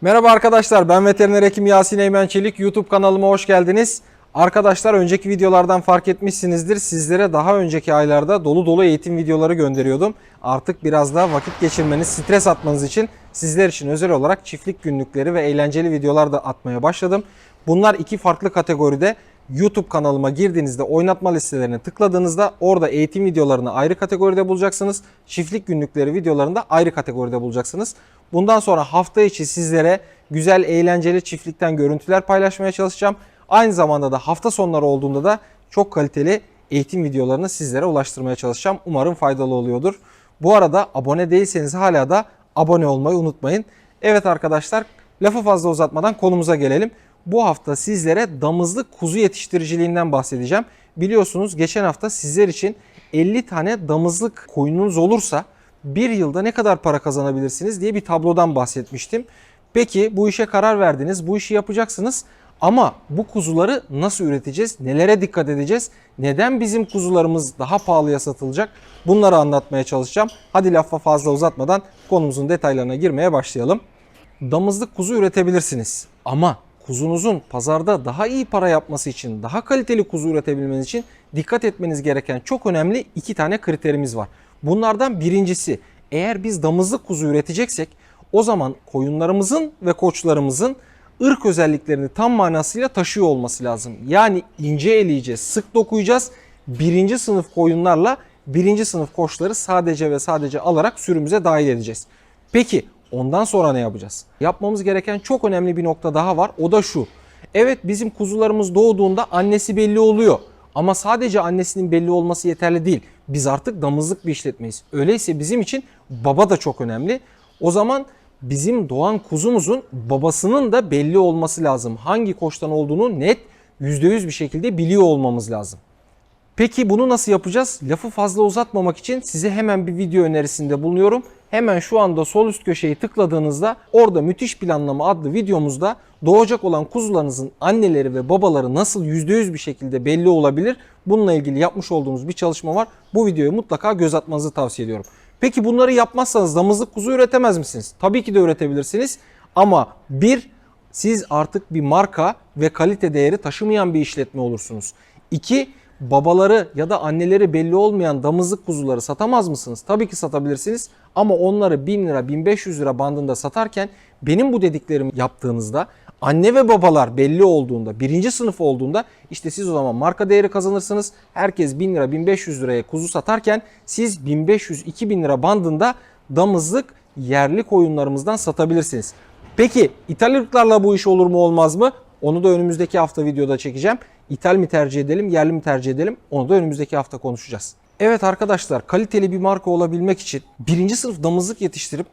Merhaba arkadaşlar ben veteriner hekim Yasin Eymen Çelik YouTube kanalıma hoş geldiniz. Arkadaşlar önceki videolardan fark etmişsinizdir. Sizlere daha önceki aylarda dolu dolu eğitim videoları gönderiyordum. Artık biraz daha vakit geçirmeniz, stres atmanız için sizler için özel olarak çiftlik günlükleri ve eğlenceli videolar da atmaya başladım. Bunlar iki farklı kategoride YouTube kanalıma girdiğinizde oynatma listelerine tıkladığınızda orada eğitim videolarını ayrı kategoride bulacaksınız. Çiftlik günlükleri videolarını da ayrı kategoride bulacaksınız. Bundan sonra hafta içi sizlere güzel eğlenceli çiftlikten görüntüler paylaşmaya çalışacağım. Aynı zamanda da hafta sonları olduğunda da çok kaliteli eğitim videolarını sizlere ulaştırmaya çalışacağım. Umarım faydalı oluyordur. Bu arada abone değilseniz hala da abone olmayı unutmayın. Evet arkadaşlar lafı fazla uzatmadan konumuza gelelim. Bu hafta sizlere damızlık kuzu yetiştiriciliğinden bahsedeceğim. Biliyorsunuz geçen hafta sizler için 50 tane damızlık koyununuz olursa bir yılda ne kadar para kazanabilirsiniz diye bir tablodan bahsetmiştim. Peki bu işe karar verdiniz, bu işi yapacaksınız ama bu kuzuları nasıl üreteceğiz? Nelere dikkat edeceğiz? Neden bizim kuzularımız daha pahalıya satılacak? Bunları anlatmaya çalışacağım. Hadi lafa fazla uzatmadan konumuzun detaylarına girmeye başlayalım. Damızlık kuzu üretebilirsiniz ama kuzunuzun pazarda daha iyi para yapması için, daha kaliteli kuzu üretebilmeniz için dikkat etmeniz gereken çok önemli iki tane kriterimiz var. Bunlardan birincisi eğer biz damızlık kuzu üreteceksek o zaman koyunlarımızın ve koçlarımızın ırk özelliklerini tam manasıyla taşıyor olması lazım. Yani ince eleyeceğiz, sık dokuyacağız. Birinci sınıf koyunlarla birinci sınıf koçları sadece ve sadece alarak sürümüze dahil edeceğiz. Peki ondan sonra ne yapacağız? Yapmamız gereken çok önemli bir nokta daha var. O da şu. Evet bizim kuzularımız doğduğunda annesi belli oluyor. Ama sadece annesinin belli olması yeterli değil. Biz artık damızlık bir işletmeyiz. Öyleyse bizim için baba da çok önemli. O zaman bizim doğan kuzumuzun babasının da belli olması lazım. Hangi koçtan olduğunu net %100 bir şekilde biliyor olmamız lazım. Peki bunu nasıl yapacağız? Lafı fazla uzatmamak için size hemen bir video önerisinde bulunuyorum. Hemen şu anda sol üst köşeyi tıkladığınızda orada müthiş planlama adlı videomuzda doğacak olan kuzularınızın anneleri ve babaları nasıl %100 bir şekilde belli olabilir? Bununla ilgili yapmış olduğumuz bir çalışma var. Bu videoyu mutlaka göz atmanızı tavsiye ediyorum. Peki bunları yapmazsanız damızlık kuzu üretemez misiniz? Tabii ki de üretebilirsiniz. Ama bir, siz artık bir marka ve kalite değeri taşımayan bir işletme olursunuz. İki, babaları ya da anneleri belli olmayan damızlık kuzuları satamaz mısınız? Tabii ki satabilirsiniz ama onları 1000 lira 1500 lira bandında satarken benim bu dediklerimi yaptığınızda anne ve babalar belli olduğunda birinci sınıf olduğunda işte siz o zaman marka değeri kazanırsınız. Herkes 1000 lira 1500 liraya kuzu satarken siz 1500-2000 lira bandında damızlık yerli koyunlarımızdan satabilirsiniz. Peki ithal ırklarla bu iş olur mu olmaz mı? Onu da önümüzdeki hafta videoda çekeceğim. İthal mi tercih edelim, yerli mi tercih edelim? Onu da önümüzdeki hafta konuşacağız. Evet arkadaşlar kaliteli bir marka olabilmek için birinci sınıf damızlık yetiştirip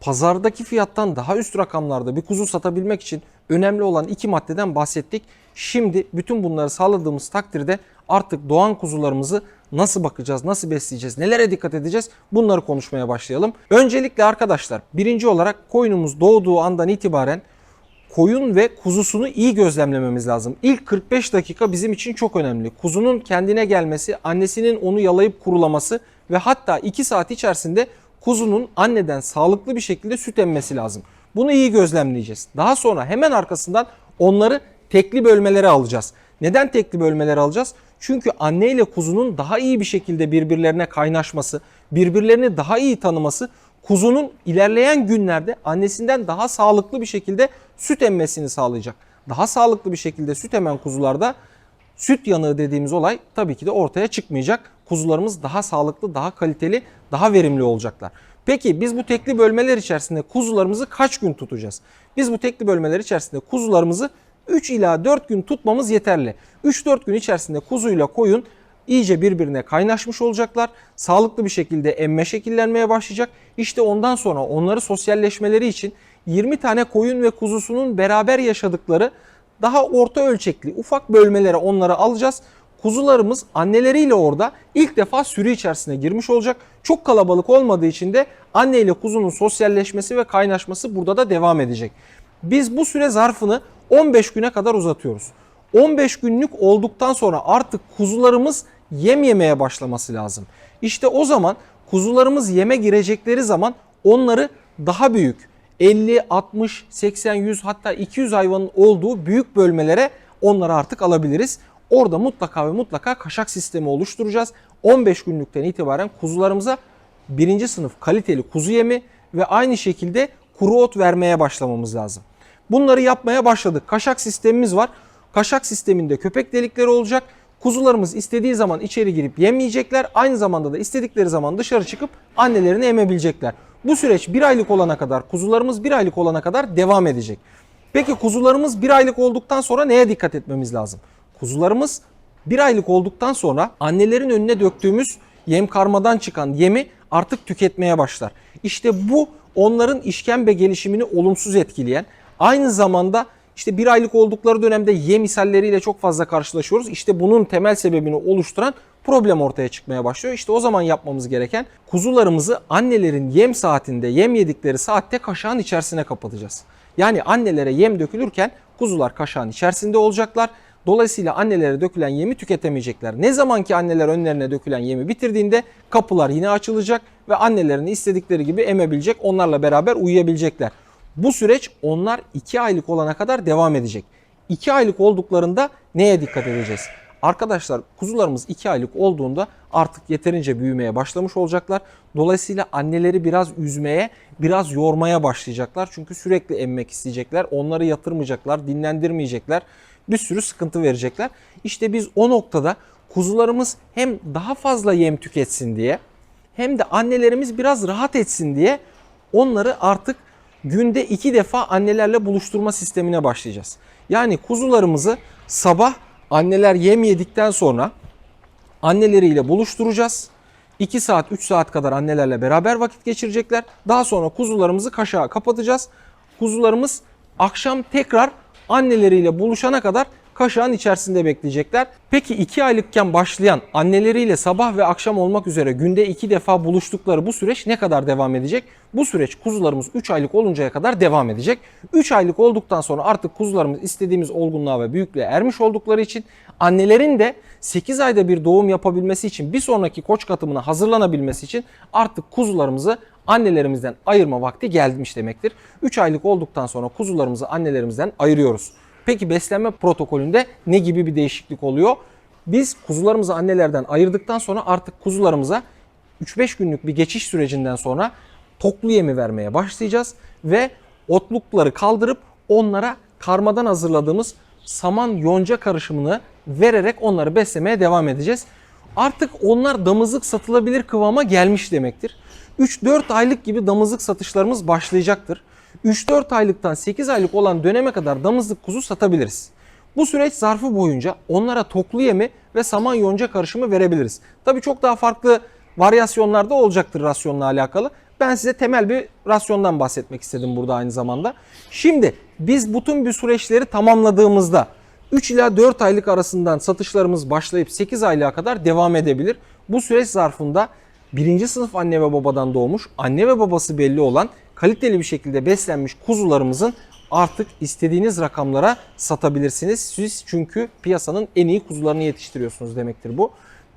pazardaki fiyattan daha üst rakamlarda bir kuzu satabilmek için önemli olan iki maddeden bahsettik. Şimdi bütün bunları sağladığımız takdirde artık doğan kuzularımızı nasıl bakacağız, nasıl besleyeceğiz, nelere dikkat edeceğiz bunları konuşmaya başlayalım. Öncelikle arkadaşlar birinci olarak koyunumuz doğduğu andan itibaren koyun ve kuzusunu iyi gözlemlememiz lazım. İlk 45 dakika bizim için çok önemli. Kuzunun kendine gelmesi, annesinin onu yalayıp kurulaması ve hatta 2 saat içerisinde kuzunun anneden sağlıklı bir şekilde süt emmesi lazım. Bunu iyi gözlemleyeceğiz. Daha sonra hemen arkasından onları tekli bölmelere alacağız. Neden tekli bölmelere alacağız? Çünkü anne ile kuzunun daha iyi bir şekilde birbirlerine kaynaşması, birbirlerini daha iyi tanıması kuzunun ilerleyen günlerde annesinden daha sağlıklı bir şekilde süt emmesini sağlayacak. Daha sağlıklı bir şekilde süt emen kuzularda süt yanığı dediğimiz olay tabii ki de ortaya çıkmayacak. Kuzularımız daha sağlıklı, daha kaliteli, daha verimli olacaklar. Peki biz bu tekli bölmeler içerisinde kuzularımızı kaç gün tutacağız? Biz bu tekli bölmeler içerisinde kuzularımızı 3 ila 4 gün tutmamız yeterli. 3-4 gün içerisinde kuzuyla koyun iyice birbirine kaynaşmış olacaklar. Sağlıklı bir şekilde emme şekillenmeye başlayacak. İşte ondan sonra onları sosyalleşmeleri için 20 tane koyun ve kuzusunun beraber yaşadıkları daha orta ölçekli ufak bölmelere onları alacağız. Kuzularımız anneleriyle orada ilk defa sürü içerisine girmiş olacak. Çok kalabalık olmadığı için de anne ile kuzunun sosyalleşmesi ve kaynaşması burada da devam edecek. Biz bu süre zarfını 15 güne kadar uzatıyoruz. 15 günlük olduktan sonra artık kuzularımız yem yemeye başlaması lazım. İşte o zaman kuzularımız yeme girecekleri zaman onları daha büyük, 50, 60, 80, 100 hatta 200 hayvanın olduğu büyük bölmelere onları artık alabiliriz. Orada mutlaka ve mutlaka kaşak sistemi oluşturacağız. 15 günlükten itibaren kuzularımıza birinci sınıf kaliteli kuzu yemi ve aynı şekilde kuru ot vermeye başlamamız lazım. Bunları yapmaya başladık. Kaşak sistemimiz var. Kaşak sisteminde köpek delikleri olacak. Kuzularımız istediği zaman içeri girip yemeyecekler. Aynı zamanda da istedikleri zaman dışarı çıkıp annelerini emebilecekler. Bu süreç bir aylık olana kadar, kuzularımız bir aylık olana kadar devam edecek. Peki kuzularımız bir aylık olduktan sonra neye dikkat etmemiz lazım? Kuzularımız bir aylık olduktan sonra annelerin önüne döktüğümüz yem karmadan çıkan yemi artık tüketmeye başlar. İşte bu onların işkembe gelişimini olumsuz etkileyen, aynı zamanda işte bir aylık oldukları dönemde yem ishalleriyle çok fazla karşılaşıyoruz. İşte bunun temel sebebini oluşturan problem ortaya çıkmaya başlıyor. İşte o zaman yapmamız gereken kuzularımızı annelerin yem saatinde, yem yedikleri saatte kaşağın içerisine kapatacağız. Yani annelere yem dökülürken kuzular kaşağın içerisinde olacaklar. Dolayısıyla annelere dökülen yemi tüketemeyecekler. Ne zaman ki anneler önlerine dökülen yemi bitirdiğinde kapılar yine açılacak ve annelerini istedikleri gibi emebilecek, onlarla beraber uyuyabilecekler. Bu süreç onlar 2 aylık olana kadar devam edecek. 2 aylık olduklarında neye dikkat edeceğiz? Arkadaşlar kuzularımız 2 aylık olduğunda artık yeterince büyümeye başlamış olacaklar. Dolayısıyla anneleri biraz üzmeye, biraz yormaya başlayacaklar. Çünkü sürekli emmek isteyecekler. Onları yatırmayacaklar, dinlendirmeyecekler. Bir sürü sıkıntı verecekler. İşte biz o noktada kuzularımız hem daha fazla yem tüketsin diye hem de annelerimiz biraz rahat etsin diye onları artık günde iki defa annelerle buluşturma sistemine başlayacağız. Yani kuzularımızı sabah anneler yem yedikten sonra anneleriyle buluşturacağız. 2 saat 3 saat kadar annelerle beraber vakit geçirecekler. Daha sonra kuzularımızı kaşağa kapatacağız. Kuzularımız akşam tekrar anneleriyle buluşana kadar kaşağın içerisinde bekleyecekler. Peki 2 aylıkken başlayan anneleriyle sabah ve akşam olmak üzere günde 2 defa buluştukları bu süreç ne kadar devam edecek? Bu süreç kuzularımız 3 aylık oluncaya kadar devam edecek. 3 aylık olduktan sonra artık kuzularımız istediğimiz olgunluğa ve büyüklüğe ermiş oldukları için annelerin de 8 ayda bir doğum yapabilmesi için bir sonraki koç katımına hazırlanabilmesi için artık kuzularımızı annelerimizden ayırma vakti gelmiş demektir. 3 aylık olduktan sonra kuzularımızı annelerimizden ayırıyoruz. Peki beslenme protokolünde ne gibi bir değişiklik oluyor? Biz kuzularımızı annelerden ayırdıktan sonra artık kuzularımıza 3-5 günlük bir geçiş sürecinden sonra toklu yemi vermeye başlayacağız ve otlukları kaldırıp onlara karmadan hazırladığımız saman yonca karışımını vererek onları beslemeye devam edeceğiz. Artık onlar damızlık satılabilir kıvama gelmiş demektir. 3-4 aylık gibi damızlık satışlarımız başlayacaktır. 3-4 aylıktan 8 aylık olan döneme kadar damızlık kuzu satabiliriz. Bu süreç zarfı boyunca onlara toklu yemi ve saman yonca karışımı verebiliriz. Tabii çok daha farklı varyasyonlar da olacaktır rasyonla alakalı. Ben size temel bir rasyondan bahsetmek istedim burada aynı zamanda. Şimdi biz bütün bir süreçleri tamamladığımızda 3 ila 4 aylık arasından satışlarımız başlayıp 8 aylığa kadar devam edebilir. Bu süreç zarfında birinci sınıf anne ve babadan doğmuş, anne ve babası belli olan kaliteli bir şekilde beslenmiş kuzularımızın artık istediğiniz rakamlara satabilirsiniz. Siz çünkü piyasanın en iyi kuzularını yetiştiriyorsunuz demektir bu.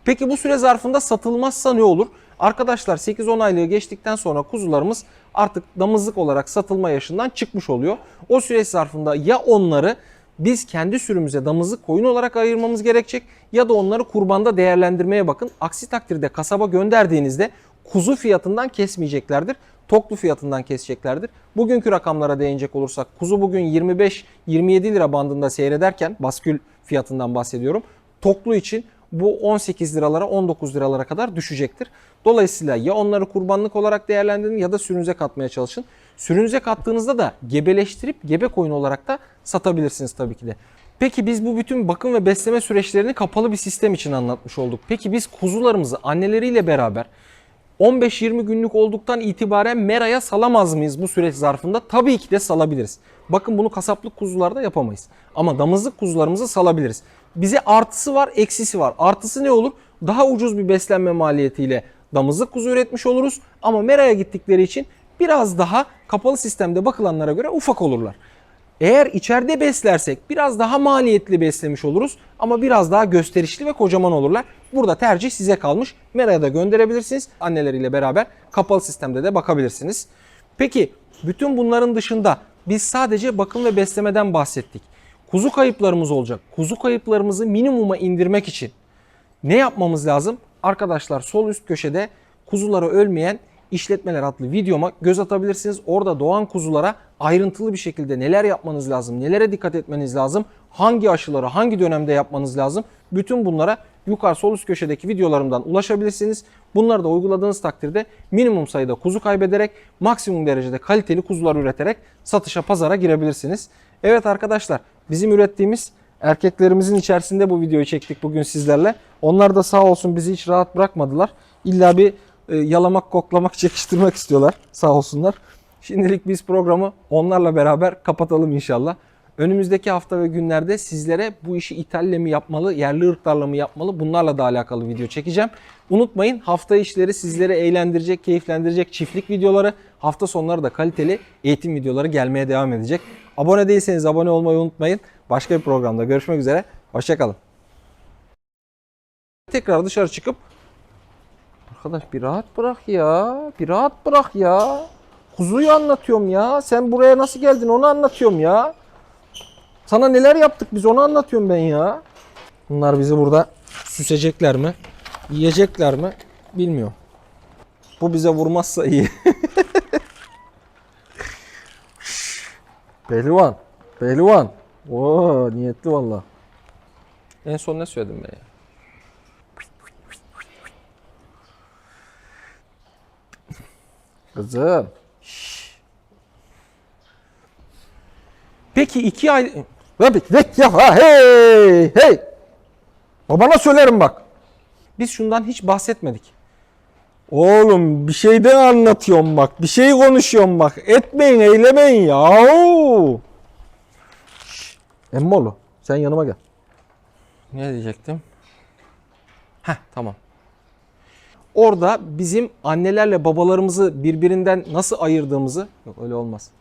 Peki bu süre zarfında satılmazsa ne olur? Arkadaşlar 8-10 aylığı geçtikten sonra kuzularımız artık damızlık olarak satılma yaşından çıkmış oluyor. O süreç zarfında ya onları biz kendi sürümüze damızlık koyun olarak ayırmamız gerekecek ya da onları kurbanda değerlendirmeye bakın. Aksi takdirde kasaba gönderdiğinizde kuzu fiyatından kesmeyeceklerdir. Toklu fiyatından keseceklerdir. Bugünkü rakamlara değinecek olursak kuzu bugün 25-27 lira bandında seyrederken baskül fiyatından bahsediyorum. Toklu için bu 18 liralara 19 liralara kadar düşecektir. Dolayısıyla ya onları kurbanlık olarak değerlendirin ya da sürünüze katmaya çalışın. Sürünüze kattığınızda da gebeleştirip gebe koyun olarak da satabilirsiniz tabii ki de. Peki biz bu bütün bakım ve besleme süreçlerini kapalı bir sistem için anlatmış olduk. Peki biz kuzularımızı anneleriyle beraber 15-20 günlük olduktan itibaren meraya salamaz mıyız bu süreç zarfında? Tabii ki de salabiliriz. Bakın bunu kasaplık kuzularda yapamayız. Ama damızlık kuzularımızı salabiliriz. Bize artısı var, eksisi var. Artısı ne olur? Daha ucuz bir beslenme maliyetiyle damızlık kuzu üretmiş oluruz. Ama meraya gittikleri için biraz daha kapalı sistemde bakılanlara göre ufak olurlar. Eğer içeride beslersek biraz daha maliyetli beslemiş oluruz ama biraz daha gösterişli ve kocaman olurlar. Burada tercih size kalmış. Mera'ya da gönderebilirsiniz. Anneleriyle beraber kapalı sistemde de bakabilirsiniz. Peki Bütün bunların dışında biz sadece bakım ve beslemeden bahsettik. Kuzu kayıplarımız olacak. Kuzu kayıplarımızı minimuma indirmek için ne yapmamız lazım? Arkadaşlar sol üst köşede kuzuları ölmeyen işletmeler adlı videoma göz atabilirsiniz. Orada doğan kuzulara ayrıntılı bir şekilde neler yapmanız lazım, nelere dikkat etmeniz lazım, hangi aşıları hangi dönemde yapmanız lazım. Bütün bunlara yukarı sol üst köşedeki videolarımdan ulaşabilirsiniz. Bunları da uyguladığınız takdirde minimum sayıda kuzu kaybederek maksimum derecede kaliteli kuzular üreterek satışa pazara girebilirsiniz. Evet arkadaşlar bizim ürettiğimiz erkeklerimizin içerisinde bu videoyu çektik bugün sizlerle. Onlar da sağ olsun bizi hiç rahat bırakmadılar. İlla bir e, yalamak, koklamak, çekiştirmek istiyorlar. Sağ olsunlar. Şimdilik biz programı onlarla beraber kapatalım inşallah. Önümüzdeki hafta ve günlerde sizlere bu işi İtalya mi yapmalı, yerli ırklarla mı yapmalı bunlarla da alakalı video çekeceğim. Unutmayın hafta işleri sizleri eğlendirecek, keyiflendirecek çiftlik videoları, hafta sonları da kaliteli eğitim videoları gelmeye devam edecek. Abone değilseniz abone olmayı unutmayın. Başka bir programda görüşmek üzere. Hoşçakalın. Tekrar dışarı çıkıp Arkadaş bir rahat bırak ya. Bir rahat bırak ya. Kuzuyu anlatıyorum ya. Sen buraya nasıl geldin onu anlatıyorum ya. Sana neler yaptık biz onu anlatıyorum ben ya. Bunlar bizi burada süsecekler mi? Yiyecekler mi? Bilmiyorum. Bu bize vurmazsa iyi. Pehlivan. Pehlivan. Oo niyetli valla. En son ne söyledim ben ya? Kızım. Peki iki ay... Tabii vet ya ha hey hey. Babana söylerim bak. Biz şundan hiç bahsetmedik. Oğlum bir şeyden anlatıyorum bak. Bir şey konuşuyorum bak. Etmeyin eylemeyin ya. Emmoğlu sen yanıma gel. Ne diyecektim? Heh tamam. Orada bizim annelerle babalarımızı birbirinden nasıl ayırdığımızı yok öyle olmaz.